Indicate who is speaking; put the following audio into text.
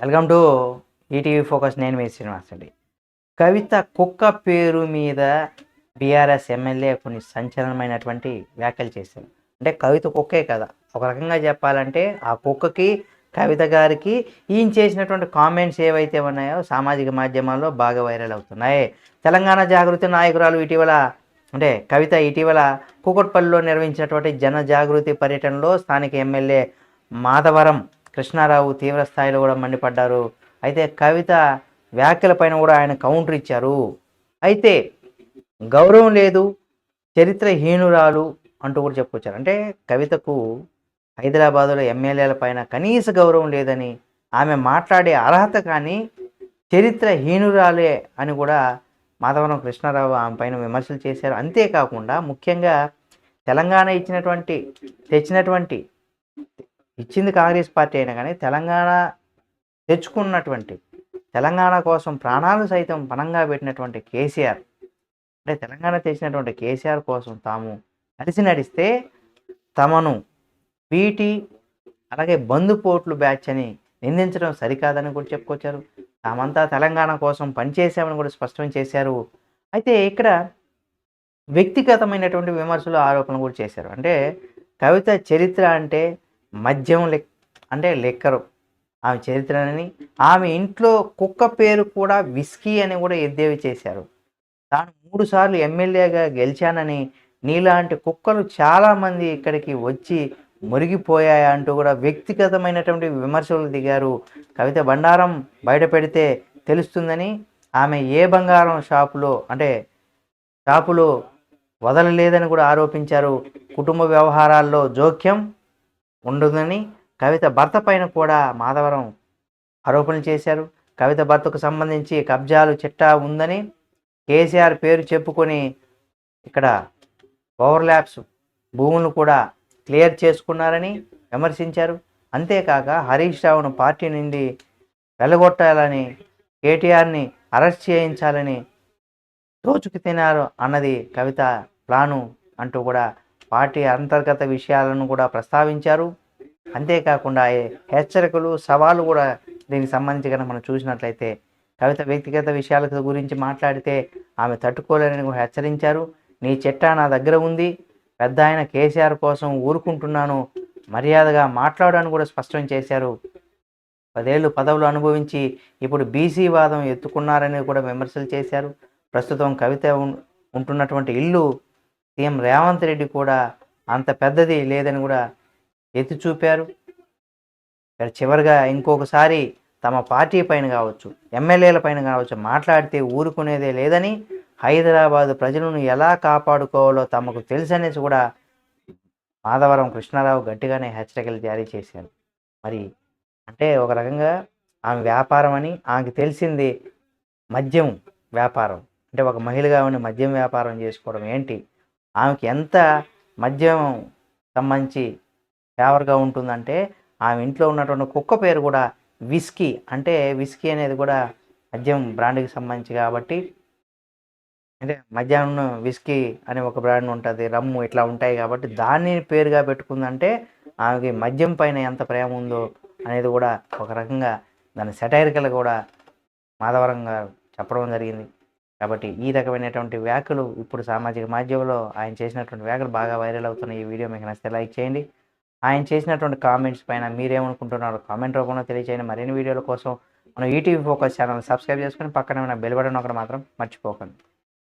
Speaker 1: Welcome to ETV focus నేను మీ శ్రీనివాస్ అండి కవిత కుక్క పేరు మీద బీఆర్ఎస్ ఎమ్మెల్యే కొన్ని సంచలనమైనటువంటి వ్యాఖ్యలు చేశారు. అంటే కవిత కుక్కే కదా. ఒక రకంగా చెప్పాలంటే ఆ కుక్కకి కవిత గారికి ఈయన చేసినటువంటి కామెంట్స్ ఏవైతే ఉన్నాయో సామాజిక మాధ్యమాల్లో బాగా వైరల్ అవుతున్నాయి. తెలంగాణ జాగృతి నాయకురాలు ఇటీవల అంటే కవిత ఇటీవల కూకట్పల్లిలో నిర్వహించినటువంటి జన జాగృతి పర్యటనలో స్థానిక ఎమ్మెల్యే మాధవరం కృష్ణారావు తీవ్ర స్థాయిలో కూడా మండిపడ్డారు. అయితే కవిత వ్యాఖ్యలపైన కూడా ఆయన కౌంటర్ ఇచ్చారు. అయితే గౌరవం లేదు చరిత్రహీనురాలు అంటూ కూడా చెప్పుకొచ్చారు. అంటే కవితకు హైదరాబాదులో ఎమ్మెల్యేల పైన కనీస గౌరవం లేదని ఆమె మాట్లాడే అర్హత కానీ చరిత్రహీనురాలే అని కూడా మాధవరం కృష్ణారావు ఆమె పైన విమర్శలు చేశారు. అంతేకాకుండా ముఖ్యంగా తెలంగాణ ఇచ్చినటువంటి తెచ్చినటువంటి ఇచ్చింది కాంగ్రెస్ పార్టీ అయినా కానీ తెలంగాణ తెచ్చుకున్నటువంటి తెలంగాణ కోసం ప్రాణాలు సైతం పణంగా పెట్టినటువంటి కేసీఆర్. అంటే తెలంగాణ తెచ్చినటువంటి కేసీఆర్ కోసం తాము కలిసి నడిస్తే తమను పీటీ అలాగే బంధుపోట్లు బ్యాచ్ అని నిందించడం సరికాదని కూడా చెప్పుకొచ్చారు. తామంతా తెలంగాణ కోసం పనిచేశామని కూడా స్పష్టం చేశారు. అయితే ఇక్కడ వ్యక్తిగతమైనటువంటి విమర్శలు ఆరోపణలు కూడా చేశారు. అంటే కవిత చరిత్ర అంటే మద్యం లెక్ అంటే లెక్కరు. ఆమె చరిత్రని ఆమె ఇంట్లో కుక్క పేరు కూడా విస్కీ అని కూడా ఎద్దేవి చేశారు. తాను మూడుసార్లు ఎమ్మెల్యేగా గెలిచానని నీలాంటి కుక్కలు చాలామంది ఇక్కడికి వచ్చి మురిగిపోయాయా అంటూ కూడా వ్యక్తిగతమైనటువంటి విమర్శలు దిగారు. కవిత బండారం బయట పెడితే తెలుస్తుందని ఆమె ఏ బంగారం షాపులో అంటే షాపులో వదలలేదని కూడా ఆరోపించారు. కుటుంబ వ్యవహారాల్లో జోక్యం ఉండదని కవిత భర్త పైన కూడా మాధవరం ఆరోపణలు చేశారు. కవిత భర్తకు సంబంధించి కబ్జాలు చిట్టా ఉందని కేసీఆర్ పేరు చెప్పుకొని ఇక్కడ ఓవర్లాప్స్ భూములను కూడా క్లియర్ చేసుకున్నారని విమర్శించారు. అంతేకాక హరీష్ రావును పార్టీ నుండి వెలగొట్టాలని కేటీఆర్ని అరెస్ట్ చేయించాలని దోచుకు తినారు అన్నది కవిత ప్లాను అంటూ కూడా పార్టీ అంతర్గత విషయాలను కూడా ప్రస్తావించారు. అంతేకాకుండా హెచ్చరికలు సవాలు కూడా దీనికి సంబంధించి కనుక మనం చూసినట్లయితే కవిత వ్యక్తిగత విషయాల గురించి మాట్లాడితే ఆమె తట్టుకోలేనని కూడా హెచ్చరించారు. నీ చెట్టా నా దగ్గర ఉంది. పెద్ద ఆయన కేసీఆర్ కోసం ఊరుకుంటున్నాను. మర్యాదగా మాట్లాడాను కూడా స్పష్టం చేశారు. పదేళ్ళు పదవులు అనుభవించి ఇప్పుడు బీసీ వాదం ఎత్తుకున్నారని కూడా విమర్శలు చేశారు. ప్రస్తుతం కవిత ఉంటున్నటువంటి ఇల్లు సీఎం రేవంత్ రెడ్డి కూడా అంత పెద్దది లేదని కూడా ఎత్తి చూపారు. ఇక్కడ చివరిగా ఇంకొకసారి తమ పార్టీ పైన కావచ్చు ఎమ్మెల్యేల పైన కావచ్చు మాట్లాడితే ఊరుకునేదే లేదని హైదరాబాద్ ప్రజలను ఎలా కాపాడుకోవాలో తమకు తెలుసనేసి కూడా మాధవరం కృష్ణారావు గట్టిగానే హెచ్చరికలు జారీ చేశారు. మరి అంటే ఒక రకంగా ఆమె వ్యాపారం అని ఆమెకు తెలిసింది మద్యం వ్యాపారం. అంటే ఒక మహిళగా ఉండి మద్యం వ్యాపారం చేసుకోవడం ఏంటి? ఆమెకి ఎంత మద్యం సంబంధించి ఫేవర్గా ఉంటుందంటే ఆమె ఇంట్లో ఉన్నటువంటి కుక్క పేరు కూడా విస్కీ. అంటే విస్కీ అనేది కూడా మద్యం బ్రాండ్కి సంబంధించి కాబట్టి అంటే మధ్యాహ్నం విస్కీ అనే ఒక బ్రాండ్ ఉంటుంది రమ్ము ఇట్లా ఉంటాయి కాబట్టి దాన్ని పేరుగా పెట్టుకుందంటే ఆమెకి మద్యం పైన ఎంత ప్రేమ ఉందో అనేది కూడా ఒక రకంగా దాని సెటైరికల్ కూడా మాధవరం గారు చెప్పడం జరిగింది. కాబట్టి ఈ రకమైనటువంటి వ్యాఖ్యలు ఇప్పుడు సామాజిక మాధ్యమంలో ఆయన చేసినటువంటి వ్యాఖ్యలు బాగా వైరల్ అవుతున్నాయి. ఈ వీడియో మీకు నచ్చితే లైక్ చేయండి. ఆయన చేసినటువంటి కామెంట్స్ పైన మీరేమనుకుంటున్నారో కామెంట్ రూపంలో తెలియచేయండి. మరిన్ని వీడియోల కోసం మనం ఈటీవీ ఫోకస్ ఛానల్ సబ్స్క్రైబ్ చేసుకొని పక్కన ఉన్న బెల్ బటన్ ఒకటి మాత్రం మర్చిపోకండి.